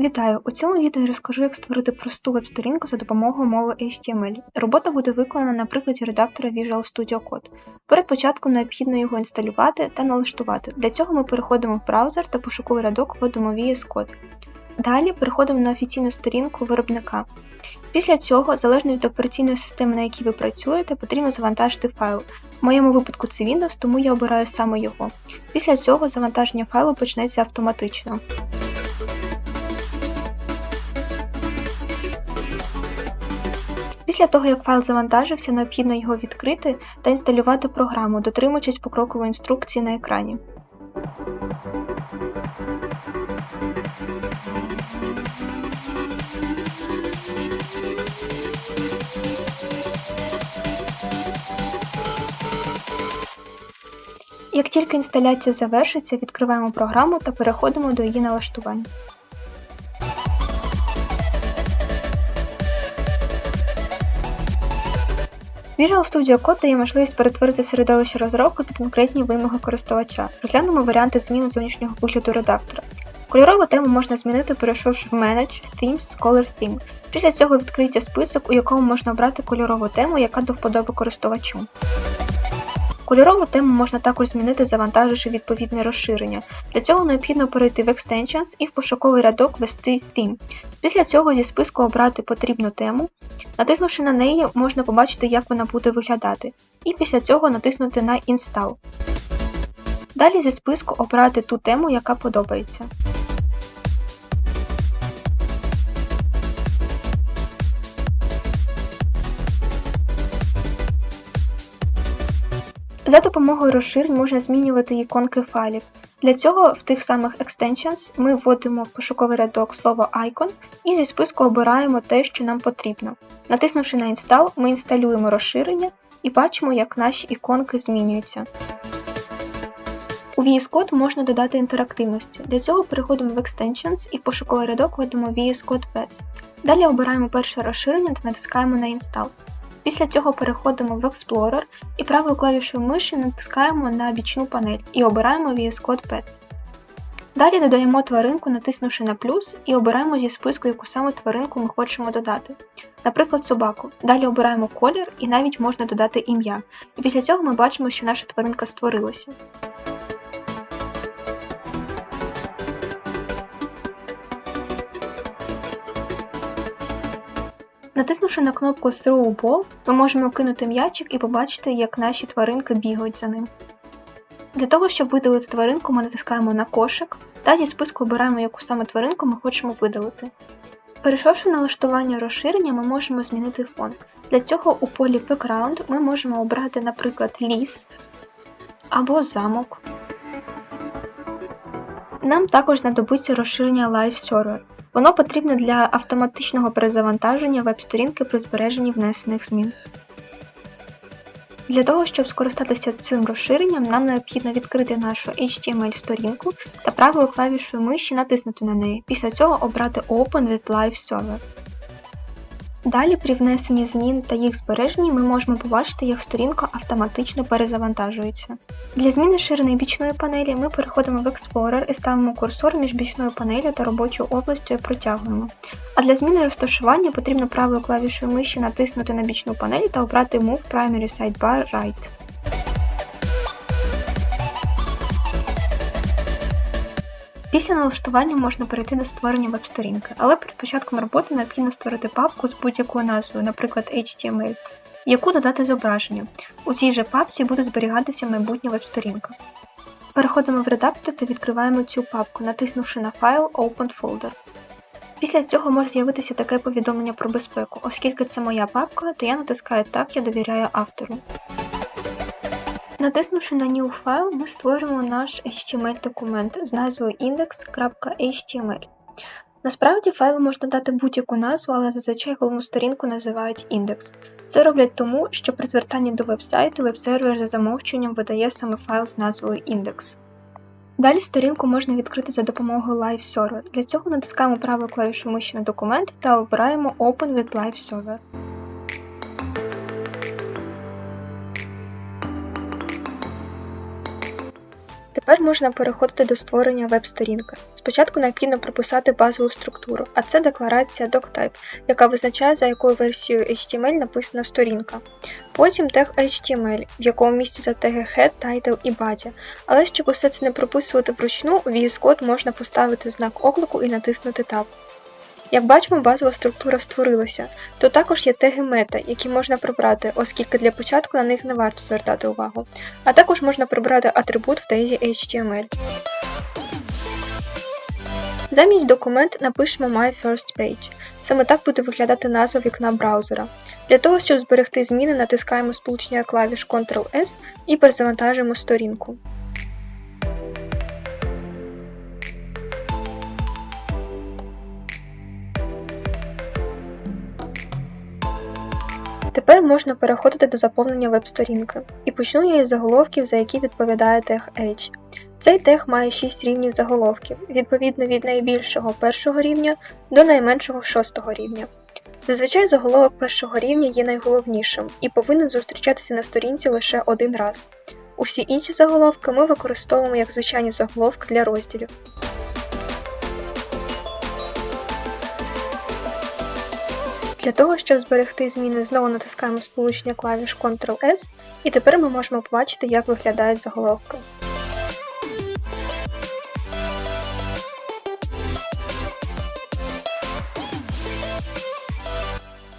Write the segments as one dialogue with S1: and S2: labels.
S1: Вітаю! У цьому відео я розкажу, як створити просту веб-сторінку за допомогою мови HTML. Робота буде виконана на прикладі редактора Visual Studio Code. Перед початком необхідно його інсталювати та налаштувати. Для цього ми переходимо в браузер та пошуковий рядок вводимо VS Code. Далі переходимо на офіційну сторінку виробника. Після цього, залежно від операційної системи, на якій ви працюєте, потрібно завантажити файл. В моєму випадку це Windows, тому я обираю саме його. Після цього завантаження файлу почнеться автоматично. Після того, як файл завантажився, необхідно його відкрити та інсталювати програму, дотримуючись покрокової інструкції на екрані. Як тільки інсталяція завершиться, відкриваємо програму та переходимо до її налаштувань. Visual Studio Code дає можливість перетворити середовище розробки під конкретні вимоги користувача. Розглянемо варіанти зміни зовнішнього вигляду редактора. Кольорову тему можна змінити, перейшовши в Manage, Themes, Color Theme. Після цього відкриється список, у якому можна обрати кольорову тему, яка до вподоби користувачу. Кольорову тему можна також змінити, завантаживши відповідне розширення. Для цього необхідно перейти в Extensions і в пошуковий рядок ввести Theme. Після цього зі списку обрати потрібну тему. Натиснувши на неї, можна побачити, як вона буде виглядати. І після цього натиснути на Install. Далі зі списку обрати ту тему, яка подобається. За допомогою розширень можна змінювати іконки файлів. Для цього в тих самих Extensions ми вводимо в пошуковий рядок слово Icon і зі списку обираємо те, що нам потрібно. Натиснувши на Install, ми інсталюємо розширення і бачимо, як наші іконки змінюються. У VS Code можна додати інтерактивності. Для цього переходимо в Extensions і в пошуковий рядок вводимо VS Code Pets. Далі обираємо перше розширення та натискаємо на Install. Після цього переходимо в Explorer і правою клавішою миші натискаємо на бічну панель і обираємо VS Code Pets. Далі додаємо тваринку, натиснувши на плюс, і обираємо зі списку, яку саме тваринку ми хочемо додати. Наприклад, собаку. Далі обираємо колір і навіть можна додати ім'я. І після цього ми бачимо, що наша тваринка створилася. Натиснувши на кнопку Throw Ball, ми можемо кинути м'ячик і побачити, як наші тваринки бігають за ним. Для того, щоб видалити тваринку, ми натискаємо на кошик та зі списку обираємо, яку саме тваринку ми хочемо видалити. Перейшовши на налаштування розширення, ми можемо змінити фон. Для цього у полі Background ми можемо обрати, наприклад, ліс або замок. Нам також знадобиться розширення Live Server. Воно потрібне для автоматичного перезавантаження веб-сторінки при збереженні внесених змін. Для того, щоб скористатися цим розширенням, нам необхідно відкрити нашу HTML-сторінку та правою клавішою миші натиснути на неї. Після цього обрати Open with Live Server. Далі при внесенні змін та їх збереженні ми можемо побачити, як сторінка автоматично перезавантажується. Для зміни ширини бічної панелі ми переходимо в Explorer і ставимо курсор між бічною панелью та робочою областю і протягуємо. А для зміни розташування потрібно правою клавішою миші натиснути на бічну панель та обрати Move Primary Sidebar Right. Після налаштування можна перейти до створення веб-сторінки, але перед початком роботи необхідно створити папку з будь-якою назвою, наприклад HTML, яку додати зображення. У цій же папці буде зберігатися майбутня веб-сторінка. Переходимо в редактор та відкриваємо цю папку, натиснувши на файл Open Folder. Після цього може з'явитися таке повідомлення про безпеку, оскільки це моя папка, то я натискаю Так, я довіряю автору. Натиснувши на New File, ми створимо наш HTML-документ з назвою index.html. Насправді файлу можна дати будь-яку назву, але зазвичай головну сторінку називають індекс. Це роблять тому, що при звертанні до веб-сайту веб-сервер за замовчуванням видає саме файл з назвою index. Далі сторінку можна відкрити за допомогою Live Server. Для цього натискаємо правою клавішу миші на документ та обираємо Open with Live Server. Тепер можна переходити до створення веб-сторінки. Спочатку необхідно прописати базову структуру, а це декларація doctype, яка визначає, за якою версією HTML написана сторінка. Потім тег HTML, в якому містяться теги head, title і body. Але щоб усе це не прописувати вручну, у VS Code можна поставити знак оклику і натиснути Tab. Як бачимо, базова структура створилася, то також є теги мета, які можна прибрати, оскільки для початку на них не варто звертати увагу. А також можна прибрати атрибут в тезі HTML. Замість документ напишемо My First Page. Саме так буде виглядати назва вікна браузера. Для того, щоб зберегти зміни, натискаємо сполучення клавіш Ctrl-S і перезавантажуємо сторінку. Тепер можна переходити до заповнення веб-сторінки. І почну я із заголовків, за які відповідає тег H. Цей тег має 6 рівнів заголовків, відповідно від найбільшого першого рівня до найменшого шостого рівня. Зазвичай заголовок першого рівня є найголовнішим і повинен зустрічатися на сторінці лише один раз. Усі інші заголовки ми використовуємо як звичайні заголовки для розділів. Для того, щоб зберегти зміни, знову натискаємо сполучення клавіш Ctrl-S, і тепер ми можемо побачити, як виглядають заголовки.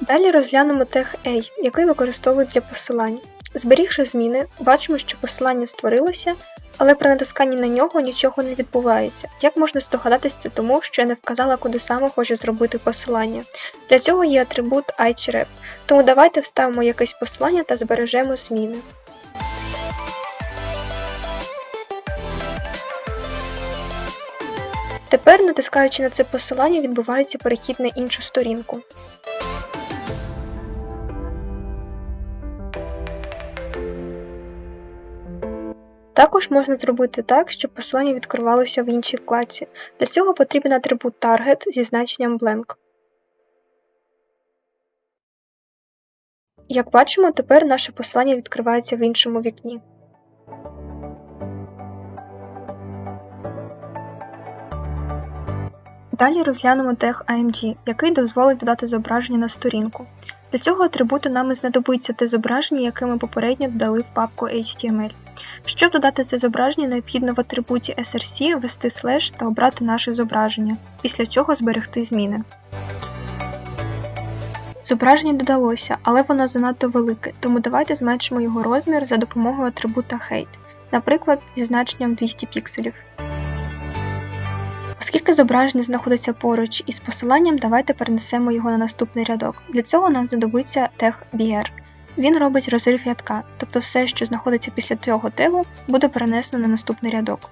S1: Далі розглянемо тег A, який використовують для посилань. Зберігши зміни, бачимо, що посилання створилося, але при натисканні на нього нічого не відбувається. Як можна здогадатися, це тому, що я не вказала, куди саме хочу зробити посилання. Для цього є атрибут iChrep, тому давайте вставимо якесь посилання та збережемо зміни. Тепер, натискаючи на це посилання, відбувається перехід на іншу сторінку. Також можна зробити так, щоб посилання відкривалося в іншій вкладці. Для цього потрібен атрибут Target зі значенням blank. Як бачимо, тепер наше посилання відкривається в іншому вікні. Далі розглянемо тег AMG, який дозволить додати зображення на сторінку. Для цього атрибуту нам і знадобиться те зображення, яке ми попередньо додали в папку HTML. Щоб додати це зображення, необхідно в атрибуті src ввести слеш та обрати наше зображення, після чого зберегти зміни. Зображення додалося, але воно занадто велике, тому давайте зменшимо його розмір за допомогою атрибута Height, наприклад, зі значенням 200 пікселів. Оскільки зображення знаходиться поруч із посиланням, давайте перенесемо його на наступний рядок. Для цього нам знадобиться тег. Він робить розрив рядка, тобто все, що знаходиться після цього тегу, буде перенесено на наступний рядок.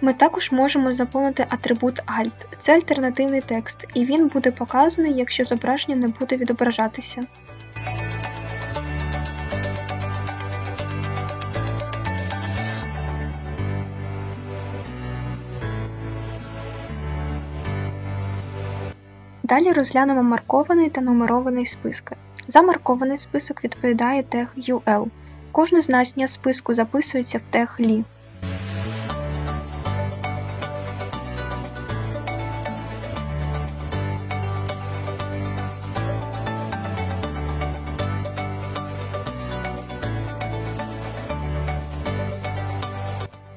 S1: Ми також можемо заповнити атрибут Alt. Це альтернативний текст, і він буде показаний, якщо зображення не буде відображатися. Далі розглянемо маркований та нумерований списки. За маркований список відповідає тег UL. Кожне значення списку записується в тег LI.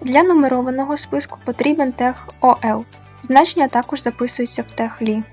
S1: Для нумерованого списку потрібен тег OL. Значення також записуються в тег LI.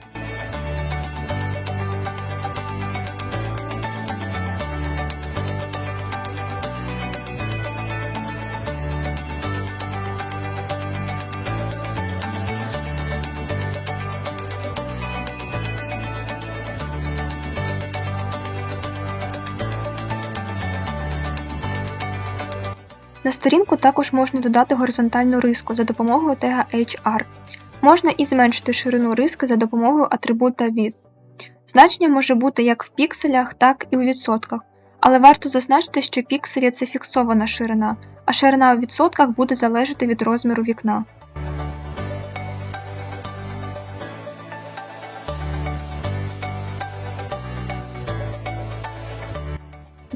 S1: На сторінку також можна додати горизонтальну риску за допомогою тега HR. Можна і зменшити ширину риски за допомогою атрибута width. Значення може бути як в пікселях, так і у відсотках, але варто зазначити, що пікселі це фіксована ширина, а ширина у відсотках буде залежати від розміру вікна.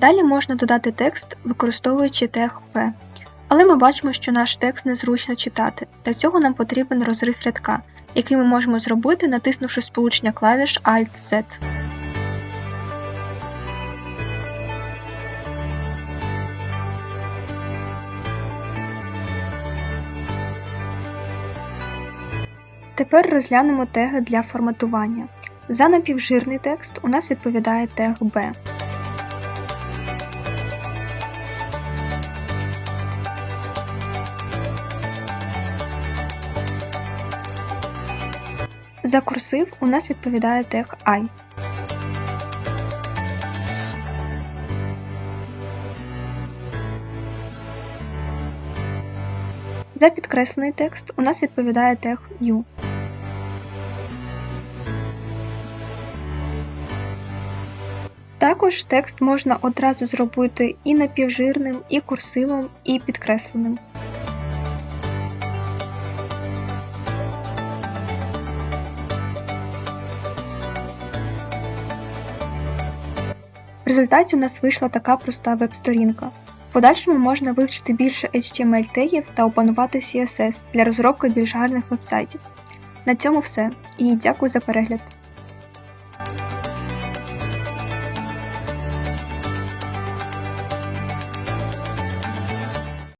S1: Далі можна додати текст, використовуючи P. Але ми бачимо, що наш текст незручно читати. Для цього нам потрібен розрив рядка, який ми можемо зробити, натиснувши сполучення клавіш Alt-Z. Тепер розглянемо теги для форматування. За напівжирний текст у нас відповідає тег B. За курсив у нас відповідає тег I. За підкреслений текст у нас відповідає тег U. Також текст можна одразу зробити і напівжирним, і курсивом, і підкресленим. В результаті у нас вийшла така проста веб-сторінка. В подальшому можна вивчити більше HTML тегів та опанувати CSS для розробки більш гарних вебсайтів. На цьому все і дякую за перегляд.